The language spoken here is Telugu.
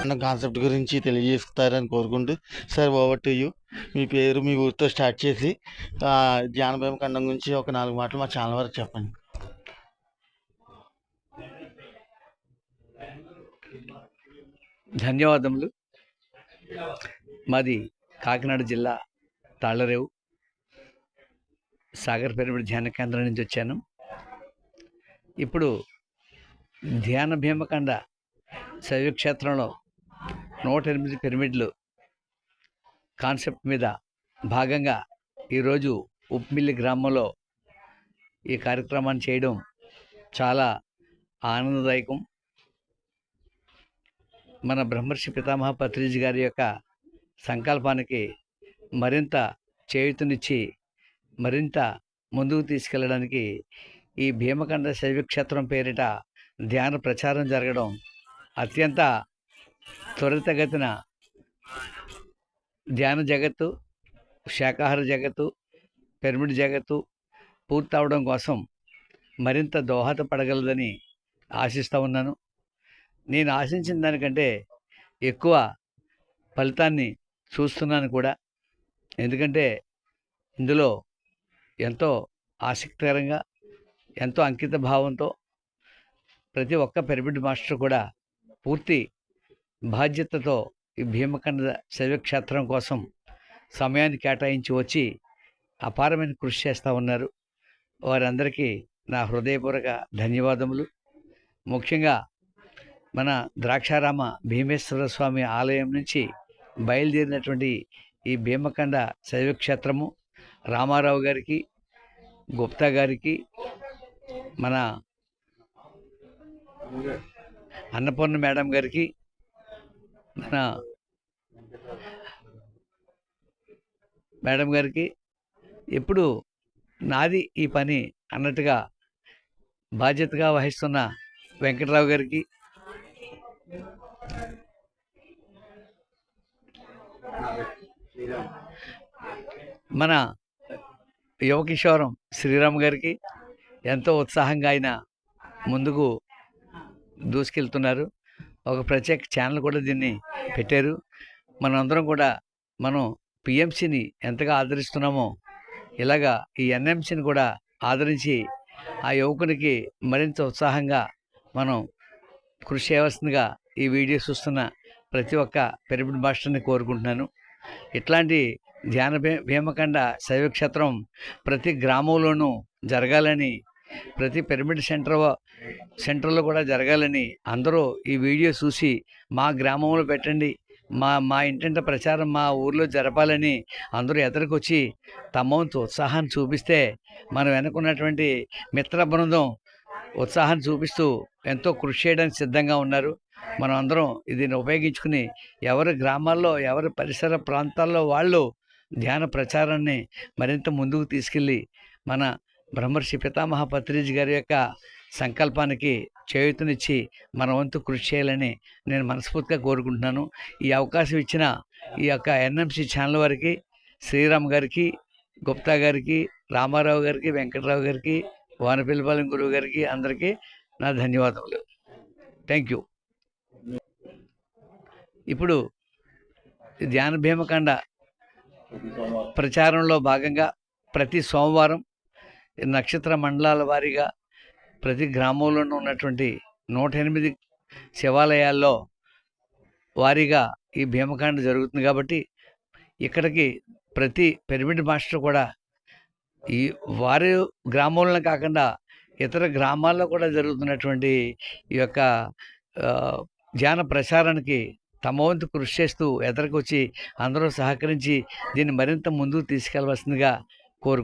అన్న కాన్సెప్ట్ గురించి తెలియజేస్తారని కోరుకుంటూ సార్ ఓవర్ టు యూ మీ పేరు మీ ఊరితో స్టార్ట్ చేసి ఆ, ధ్యాన ఖండం గురించి ఒక నాలుగు మాటలు మా ఛానల్ వరకు చెప్పండి. ధన్యవాదములు. మాది కాకినాడ జిల్లా తాళ్ళరేవు సాగర్ పిరమిడ్ ధ్యాన కేంద్రం నుంచి వచ్చాను. ఇప్పుడు ధ్యాన భీమకండ శైవక్షేత్రంలో నూట ఎనిమిది పిరమిడ్లు కాన్సెప్ట్ మీద భాగంగా ఈరోజు ఉప్మిల్లి గ్రామంలో ఈ కార్యక్రమాన్ని చేయడం చాలా ఆనందదాయకం. మన బ్రహ్మర్షి పితామహ పత్రిజీ గారి యొక్క సంకల్పానికి మరింత చేయుతనిచ్చి మరింత ముందుకు తీసుకెళ్ళడానికి ఈ భీమకండ శైవక్షేత్రం పేరిట ధ్యాన ప్రచారం జరగడం అత్యంత త్వరితగతిన ధ్యాన జగత్తు శాకాహార జగత్తు పిరమిడ్ జగత్తు పూర్తవడం కోసం మరింత దోహదపడగలదని ఆశిస్తూ ఉన్నాను. నేను ఆశించిన దానికంటే ఎక్కువ ఫలితాన్ని చూస్తున్నాను కూడా. ఎందుకంటే ఇందులో ఎంతో ఆసక్తికరంగా ఎంతో అంకిత భావంతో ప్రతి ఒక్క పిరమిడ్ మాస్టర్ కూడా పూర్తి బాధ్యతతో ఈ భీమకండ శైవక్షేత్రం కోసం సమయాన్ని కేటాయించి వచ్చి అపారమైన కృషి చేస్తూ ఉన్నారు. వారందరికీ నా హృదయపూర్వక ధన్యవాదములు. ముఖ్యంగా మన ద్రాక్షారామ భీమేశ్వర స్వామి ఆలయం నుంచి బయలుదేరినటువంటి ఈ భీమకండ శైవక్షేత్రము రామారావు గారికి గుప్తా గారికి మన అన్నపూర్ణ మేడం గారికి మన మేడం గారికి ఎప్పుడు నాది ఈ పని అన్నట్టుగా బాధ్యతగా వహిస్తున్న వెంకట్రావు గారికి మన యువకిషోరం శ్రీరామ్ గారికి ఎంతో ఉత్సాహంగా ఆయన ముందుకు దూసుకెళ్తున్నారు. ఒక ప్రత్యేక ఛానల్ కూడా దీన్ని పెట్టారు. మనందరం కూడా మనం పిఎంసిని ఎంతగా ఆదరిస్తున్నామో ఇలాగా ఈ ఎన్ఎంసిని కూడా ఆదరించి ఆ యువకునికి మరింత ఉత్సాహంగా మనం కృషి చేయవలసిందిగా ఈ వీడియో చూస్తున్న ప్రతి ఒక్క పిరమిడ్ మాస్టర్ని కోరుకుంటున్నాను. ఇట్లాంటి ధ్యాన భీమకండ శైవక్షేత్రం ప్రతి గ్రామంలోనూ జరగాలని ప్రతి పిరమిడ్ సెంటర్ సెంటర్లో కూడా జరగాలని అందరూ ఈ వీడియో చూసి మా గ్రామంలో పెట్టండి. మా మా ఇంటింట ప్రచారం మా ఊర్లో జరపాలని అందరూ ఎదురుకొచ్చి తమ వంతు ఉత్సాహాన్ని చూపిస్తే మనం వెనుకున్నటువంటి మిత్ర బృందం ఉత్సాహాన్ని చూపిస్తూ ఎంతో కృషి చేయడానికి సిద్ధంగా ఉన్నారు. మనం అందరం దీన్ని ఉపయోగించుకుని ఎవరి గ్రామాల్లో ఎవరి పరిసర ప్రాంతాల్లో వాళ్ళు ధ్యాన ప్రచారాన్ని మరింత ముందుకు తీసుకెళ్ళి మన బ్రహ్మర్షి పితామహ పత్రిజీ గారి యొక్క సంకల్పానికి చేయూతనిచ్చి మన వంతు కృషి చేయాలని నేను మనస్ఫూర్తిగా కోరుకుంటున్నాను. ఈ అవకాశం ఇచ్చిన ఈ యొక్క ఎన్ఎంసి ఛానల్ వారికి శ్రీరామ్ గారికి గుప్తా గారికి రామారావు గారికి వెంకటరావు గారికి వానపిల్లిపాలెం గురువు గారికి అందరికీ నా ధన్యవాదములు. థ్యాంక్ యూ ఇప్పుడు ధ్యాన భీమకాండ ప్రచారంలో భాగంగా ప్రతి సోమవారం నక్షత్ర మండలాల వారీగా ప్రతి గ్రామంలోనూ ఉన్నటువంటి నూట ఎనిమిది శివాలయాల్లో వారీగా ఈ భీమకాండ జరుగుతుంది కాబట్టి ఇక్కడికి ప్రతి పిరమిడ్ మాస్టర్ కూడా ఈ వారి గ్రామంలో కాకుండా ఇతర గ్రామాల్లో కూడా జరుగుతున్నటువంటి ఈ యొక్క ధ్యాన ప్రచారానికి తమ వంతు కృషి చేస్తూ ఎదరికొచ్చి అందరూ సహకరించి దీన్ని మరింత ముందుకు తీసుకెళ్ళవలసిందిగా కోరు